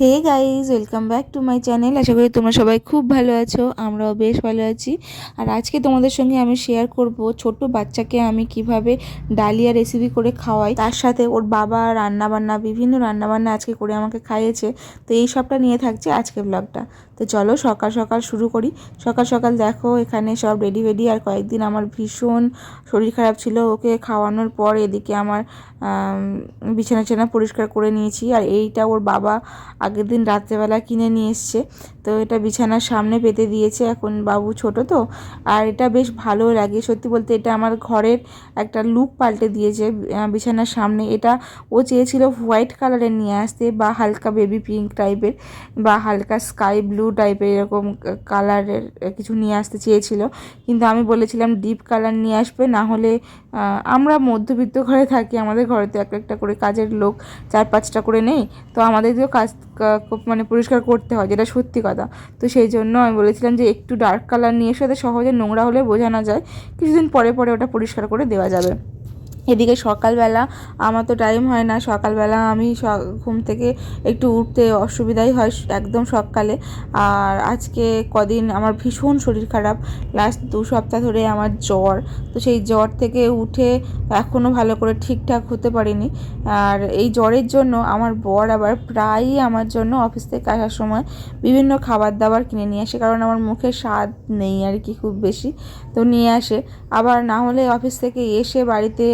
Hey guys welcome back to my channel আশা করি তোমরা সবাই খুব ভালো আছো, আমরাও বেশ ভালো আছি। আর আজকে তোমাদের সঙ্গে আমি শেয়ার করব ছোট বাচ্চাকে আমি কীভাবে ডালিয়া রেসিপি করে খাওয়াই। তার সাথে ওর বাবা রান্নাবান্না, বিভিন্ন রান্নাবান্না আজকে করে আমাকে খাইয়েছে। তো এই সবটা নিয়ে থাকছে আজকে ব্লগটা তো চলো সকাল সকাল শুরু করি। সকাল সকাল দেখো, এখানে সব রেডি রেডি আর কয়েকদিন আমার ভীষণ শরীর খারাপ ছিল, ওকে খাওয়ানোর পর এদিকে আমার বিছানা টিছানা পরিষ্কার করে নিয়েছি। আর এইটা ওর বাবা আগের দিন রাত্রেবেলা কিনে নিয়ে এসছে। তো এটা বিছানার সামনে পেতে দিয়েছে এখন বাবু ছোট তো। আর এটা বেশ ভালো লাগে। সত্যি বলতে এটা আমার ঘরের একটা লুক পাল্টে দিয়েছে বিছানার সামনে। এটা ও চেয়েছিল হোয়াইট কালারের নিয়ে আসতে বা হালকা বেবি পিঙ্ক টাইপের বা হালকা স্কাই ব্লু টাইপের এরকম কালারের কিছু নিয়ে আসতে চেয়েছিল। কিন্তু আমি বলেছিলাম, ডিপ কালার নিয়ে আসবে, না হলে আমরা মধ্যবিত্ত ঘরে থাকি। আমাদের ঘরে তো এক একটা করে কাজের লোক চার পাঁচটা করে নেই। তো আমাদেরকেও কাজ মানে পরিষ্কার করতে হয়, যেটা সত্যি কথা। তো সেই জন্য আমি বলেছিলাম যে একটু ডার্ক কালার নিয়ে এসে সহজে নোংরা হলে বোঝানো যায়, কিছুদিন পরে পরে ওটা পরিষ্কার করে দেওয়া যাবে। এদিকে সকালবেলা আমার তো টাইম হয় না। সকালবেলা আমি ঘুম থেকে একটু উঠতে অসুবিধাই হয় একদম সকালে। আর আজকে কদিন আমার ভীষণ শরীর খারাপ। লাস্ট দু সপ্তাহ ধরে আমার জ্বর। তো সেই জ্বর থেকে উঠে এখনও ভালো করে ঠিকঠাক হতে পারিনি। আর এই জ্বরের জন্য আমার বর আবার প্রায়ই আমার জন্য অফিস থেকে আসার সময় বিভিন্ন খাবার দাবার কিনে নিয়ে আসে। কারণ আমার মুখে স্বাদ নেই আর কি খুব বেশি। তো নিয়ে আসে। আবার না হলে অফিস থেকে এসে বাড়িতে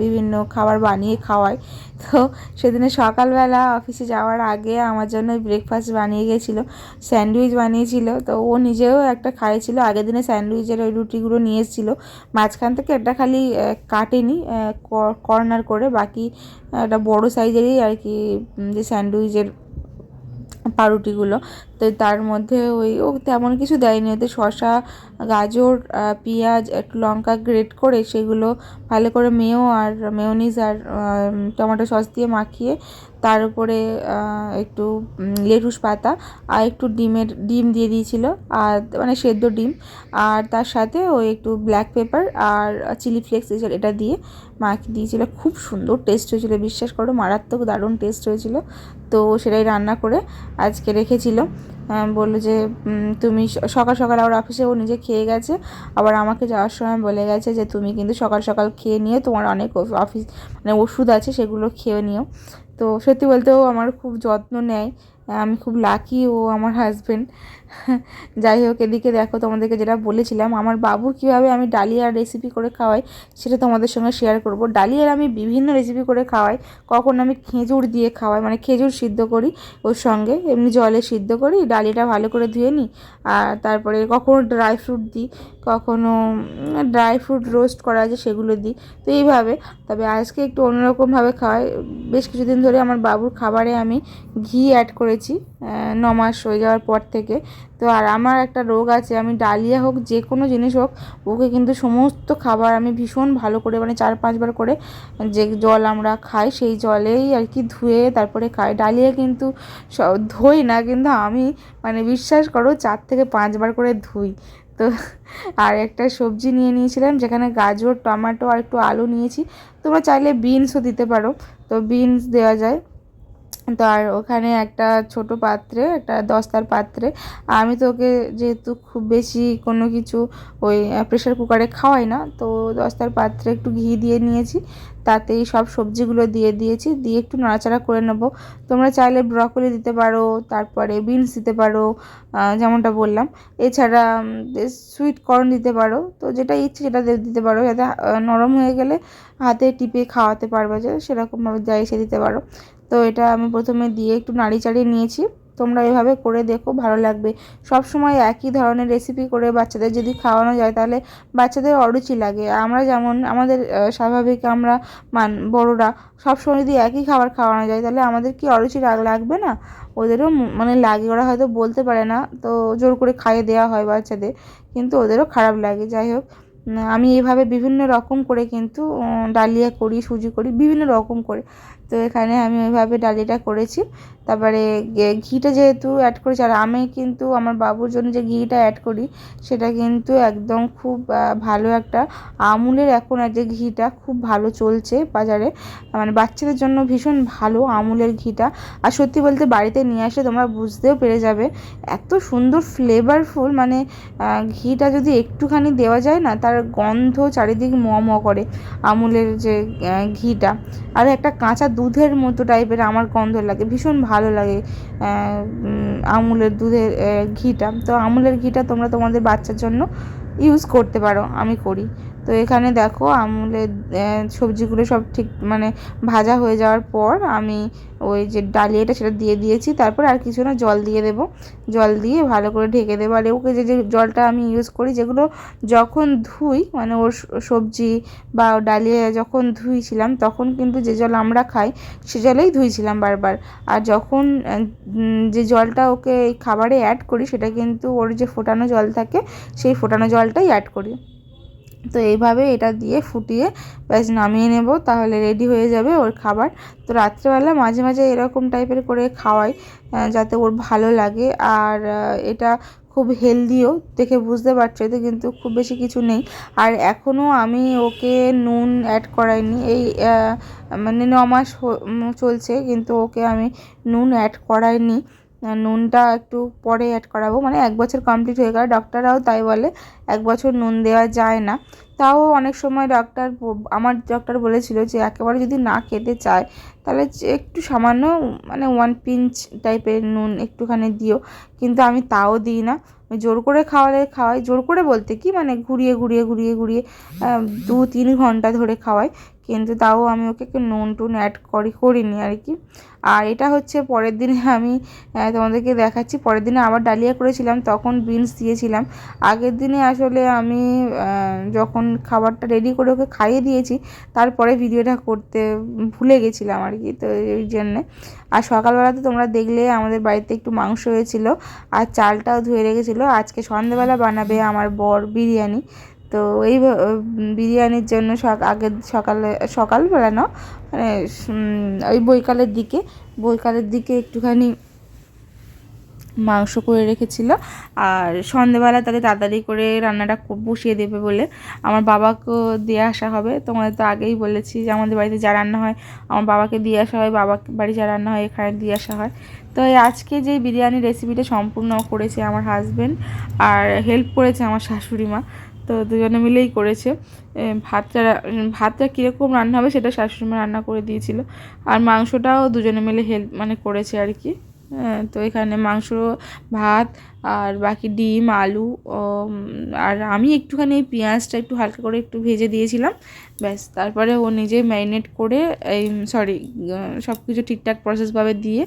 বিভিন্ন খাবার বানিয়ে খাওয়ায় তো সেদিনে সকালবেলা অফিসে যাওয়ার আগে আমার জন্য ব্রেকফাস্ট বানিয়ে গেছিল স্যান্ডউইচ বানিয়েছিল। তো ও নিজেও একটা খাইয়েছিল, আগের দিনে স্যান্ডউইচের ওই রুটিগুলো নিয়ে এসেছিল। মাঝখান থেকে একটা খালি কাটেনি কর্নার করে, বাকি একটা বড় সাইজেরই আর কি যে স্যান্ডউইচের পাউরুটিগুলো। তো তার মধ্যে ওই ও তেমন কিছু দেয়নি। ওতে শশা গাজর পেঁয়াজ, একটু লঙ্কা গ্রেট করে সেগুলো ভালো করে মেয়ো আর মেয়োনিজ আর টমেটো সস দিয়ে মাখিয়ে তার উপরে একটু লেটুস পাতা আর একটু ডিমের, ডিম দিয়ে দিয়েছিল। আর মানে সেদ্ধ ডিম। আর তার সাথে ওই একটু ব্ল্যাক পেপার আর চিলি ফ্লেক্স এটা দিয়ে মাকে দিয়েছিল। খুব সুন্দর টেস্ট হয়েছিল, বিশ্বাস করো, মারাত্মক দারুণ টেস্ট হয়েছিল। তো সেটাই রান্না করে আজকে রেখেছিল। বলল যে তুমি সকাল সকাল আবার অফিসে ও নিজে খেয়ে গেছে। আবার আমাকে যাওয়ার সময় বলে গেছে যে, তুমি কিন্তু সকাল সকাল খেয়ে নিয়ে তোমার অনেক অফিস মানে ওষুধ আছে, সেগুলো খেয়ে নিও। তো সত্যি বলতেও আমার খুব যত্ন নেয়। আমি খুব লাকি ও আমার হাজব্যান্ড যাই হোক, এদিকে দেখো তোমাদেরকে যেটা বলেছিলাম, আমার বাবু কীভাবে আমি ডালিয়ার রেসিপি করে খাওয়াই সেটা তোমাদের সঙ্গে শেয়ার করব। ডালিয়ার আমি বিভিন্ন রেসিপি করে খাওয়াই, কখন আমি খেজুর দিয়ে খাওয়াই মানে খেজুর সিদ্ধ করি ওর সঙ্গে, এমনি জলে সিদ্ধ করি, ডালিটা ভালো করে ধুয়ে নিই, আর তারপরে কখনো ড্রাই ফ্রুট দিই, কখনো ড্রাই ফ্রুট রোস্ট করা আছে সেগুলো দিই। তো এইভাবে, তবে আজকে একটু অন্যরকমভাবে খাওয়াই। বেশ কিছুদিন ধরে আমার বাবুর খাবারে আমি ঘি অ্যাড করেছি। ন মাস হয়ে যাওয়ার পর থেকে। তো আর আমার একটা রোগ আছে, আমি ডালিয়া হোক, যে কোনো জিনিস হোক, ওকে কিন্তু সমস্ত খাবার আমি ভীষণ ভালো করে মানে চার পাঁচবার করে যে জল আমরা খাই, সেই জলেই আর কি ধুয়ে তারপরে খাই। ডালিয়া কিন্তু ধুই না, কিন্তু আমি মানে বিশ্বাস করো, চার থেকে পাঁচবার করে ধুই। তো আর একটা সবজি নিয়ে নিয়েছিলাম, যেখানে গাজর, টমেটো আর একটু আলু নিয়েছি। তোমরা চাইলে বিনসও দিতে পারো। তো বিনস দেওয়া যায়। তো আর ওখানে একটা ছোট পাত্রে, একটা দস্তার পাত্রে আমি তো ওকে যেহেতু খুব বেশি কোনো কিছু ওই প্রেশার কুকারে খাওয়াই না, তো দস্তার পাত্রে একটু ঘি দিয়ে নিয়েছি, তাতেই সব সবজিগুলো দিয়ে দিয়েছি, দিয়ে একটু নাড়াচাড়া করে নেব। তোমরা চাইলে ব্রকলি দিতে পারো, তারপরে বিনস দিতে পারো যেমনটা বললাম। এছাড়া সুইট কর্ন দিতে পারো, তো যেটা ইচ্ছে সেটা দিতে পারো, যাতে নরম হয়ে গেলে হাতে টিপে খাওয়াতে পারবে যে সেরকমভাবে যা এসে দিতে পারো। তো এটা আমি প্রথমে দিয়ে একটু নাড়ি চাড়িয়ে নিয়েছি। তোমরা এভাবে করে দেখো, ভালো লাগবে। সব সময় একই ধরনের রেসিপি করে বাচ্চাদের যদি খাওয়ানো যায়, তাহলে বাচ্চাদের অরুচি লাগে। আমরা যেমন, আমাদের স্বাভাবিক আমরা মান, বড়োরা সবসময় যদি একই খাবার খাওয়ানো যায়, তাহলে আমাদের কি অরুচি লাগবে না? ওদেরও মানে লাগে, ওরা হয়তো বলতে পারে না। তো জোর করে খাইয়ে দেওয়া হয় বাচ্চাদের, কিন্তু ওদেরও খারাপ লাগে। যাই হোক আমি এভাবে বিভিন্ন রকম করে কিন্তু ডালিয়া করি, সুজি করি, বিভিন্ন রকম করে। তো এখানে আমি ওইভাবে ডালিটা করেছি। তারপরে ঘিটা যেহেতু অ্যাড করেছি, আর আমি কিন্তু আমার বাবুর জন্য যে ঘিটা অ্যাড করি, সেটা কিন্তু একদম খুব ভালো একটা আমুলের এখন আর যে ঘিটা খুব ভালো চলছে বাজারে। মানে বাচ্চাদের জন্য ভীষণ ভালো আমুলের ঘিটা। আর সত্যি বলতে বাড়িতে নিয়ে আসলে তোমরা বুঝতেও পেরে যাবে, এত সুন্দর ফ্লেভারফুল মানে ঘিটা যদি একটুখানি দেওয়া যায় না গন্ধ চারিদিক ম ম করে, আমুলের যে ঘিটা। আর একটা কাঁচা দুধের মতো টাইপের আমার গন্ধ লাগে, ভীষণ ভালো লাগে আমুলের দুধের ঘিটা। তো আমুলের ঘিটা তোমরা তোমাদের বাচ্চার জন্য ইউজ করতে পারো, আমি করি। তো এখানে দেখো আমুলের সবজিগুলো সব ঠিক মানে ভাজা হয়ে যাওয়ার পর আমি ওই যে ডালিয়াটা সেটা দিয়ে দিয়েছি। তারপর আর কিছু না, জল দিয়ে দেবো। জল দিয়ে ভালো করে ঢেকে দেবো। আর ওকে যে যে জলটা আমি ইউজ করি, যেগুলো যখন ধুই মানে ওর সবজি বা ডালিয়া যখন ধুইছিলাম, তখন কিন্তু যে জল আমরা খাই, সে জলেই ধুইছিলাম বারবার। আর যখন যে জলটা ওকে খাবারে অ্যাড করি, সেটা কিন্তু ওর যে ফোটানো জল থাকে, সেই ফোটানো জলটাই অ্যাড করি। তো এইভাবে এটা দিয়ে ফুটিয়ে ব্যাস নামিয়ে নেব, তাহলে রেডি হয়ে যাবে ওর খাবার। তো রাত্রেবেলা মাঝে মাঝে এরকম টাইপের করে খাওয়াই যাতে ওর ভালো লাগে। আর এটা খুব হেলদিও দেখে বুঝতে পারছ এতে কিন্তু খুব বেশি কিছু নেই। আর এখনও আমি ওকে নুন অ্যাড করাইনি, এই মানে ন মাস চলছে, কিন্তু ওকে আমি নুন অ্যাড করাইনি। নুনটা একটু পরে অ্যাড করাবো। মানে এক বছর কমপ্লিট হয়ে গেল। ডক্টররাও তাই বলে, এক বছর নুন দেওয়া যায় না। তাও অনেক সময় ডক্টর আমার ডক্টর বলেছিল যে, একেবারে যদি না খেতে চায়, তাহলে একটু সামান্য মানে ওয়ান পিঞ্চ টাইপের নুন একটুখানি দিও। কিন্তু আমি তাও দিই না। জোর করে খাওয়ালে খাওয়াই। জোর করে বলতে কি? মানে ঘুরিয়ে ঘুরিয়ে ঘুরিয়ে ঘুরিয়ে দু তিন ঘণ্টা ধরে খাওয়াই। কিন্তু তাও আমি ওকে একটু নুন টুন অ্যাড করি, করিনি আর কি। আর এটা হচ্ছে পরের দিনে আমি তোমাদেরকে দেখাচ্ছি। পরের দিনে আবার ডালিয়া করেছিলাম, তখন বিনস দিয়েছিলাম। আগের দিনে আসলে আমি যখন খাবারটা রেডি করে ওকে খাইয়ে দিয়েছি, তারপরে ভিডিওটা করতে ভুলে গেছিলাম আর কি, তো এই জন্যে। আর সকালবেলাতে তোমরা দেখলে আমাদের বাড়িতে একটু মাংস হয়েছিল, আর চালটাও ধুয়ে রেখেছিলো। আজকে সন্ধ্যেবেলা বানাবে আমার বর বিরিয়ানি। তো এই বিরিয়ানির জন্য আগের সকালে, সকালবেলা না মানে ওই বৈকালের দিকে বৈকালের দিকে একটুখানি মাংস করে রেখেছিল। আর সন্ধেবেলা তাদের তাড়াতাড়ি করে রান্নাটা বসিয়ে দেবে বলে আমার বাবাকেও দিয়ে আসা হবে। তোমাদের তো আগেই বলেছি যে আমাদের বাড়িতে যা রান্না হয়, আমার বাবাকে দিয়ে আসা হয় বাবা বাড়ি যা রান্না হয়, এখানে দিয়ে আসা হয়। তো এই আজকে যে বিরিয়ানি রেসিপিটা সম্পূর্ণ করেছে আমার হাজবেন্ড আর হেল্প করেছে আমার শাশুড়ি মা। তো দুজনে মিলেই করেছে। ভাতটা ভাতটা কীরকম রান্না হবে সেটা শাশুড়ি মা রান্না করে দিয়েছিল। আর মাংসটাও দুজনে মিলে হেল্প মানে করেছে আর কি। তো এখানে মাংস, ভাত আর বাকি ডিম, আলু আর আমি একটুখানি এই পেঁয়াজটা একটু হালকা করে একটু ভেজে দিয়েছিলাম। ব্যাস, তারপরে ও নিজে ম্যারিনেট করে এই, সরি সব কিছু ঠিকঠাক প্রসেসভাবে দিয়ে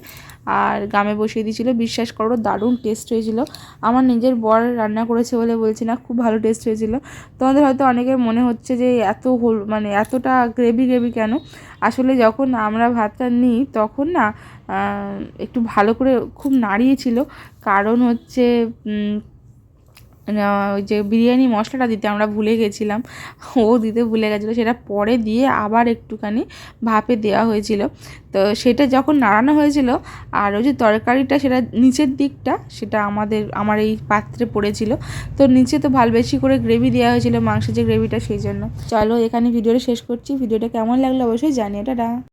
আর গামে বসিয়ে দিয়েছিল। বিশ্বাস করো, দারুণ টেস্ট হয়েছিল। আমার নিজের বর রান্না করেছে বলে বলছি না, খুব ভালো টেস্ট হয়েছিল। তোমাদের হয়তো অনেকের মনে হচ্ছে যে এত হোল মানে এতটা গ্রেভি গ্রেভি কেন? আসলে যখন আমরা ভাতটা নিই, তখন না একটু ভালো করে খুব নাড়িয়েছিল কারণ হচ্ছে ওই যে বিরিয়ানি মশলাটা দিতে আমরা ভুলে গেছিলাম, ও দিতে ভুলে গেছিল, সেটা পরে দিয়ে আবার একটুখানি ভাপে দেওয়া হয়েছিল। তো সেটা যখন নাড়ানো হয়েছিল, আর ওই যে তরকারিটা সেটা নিচের দিকটা, সেটা আমাদের, আমার এই পাত্রে পড়েছিল, তো নিচে তো ভালো বেশি করে গ্রেভি দেওয়া হয়েছিল, মাংসের যে গ্রেভিটা সেই জন্য। চলো এখানে ভিডিওটা শেষ করছি, ভিডিওটা কেমন লাগল অবশ্যই জানিয়ে টাটা।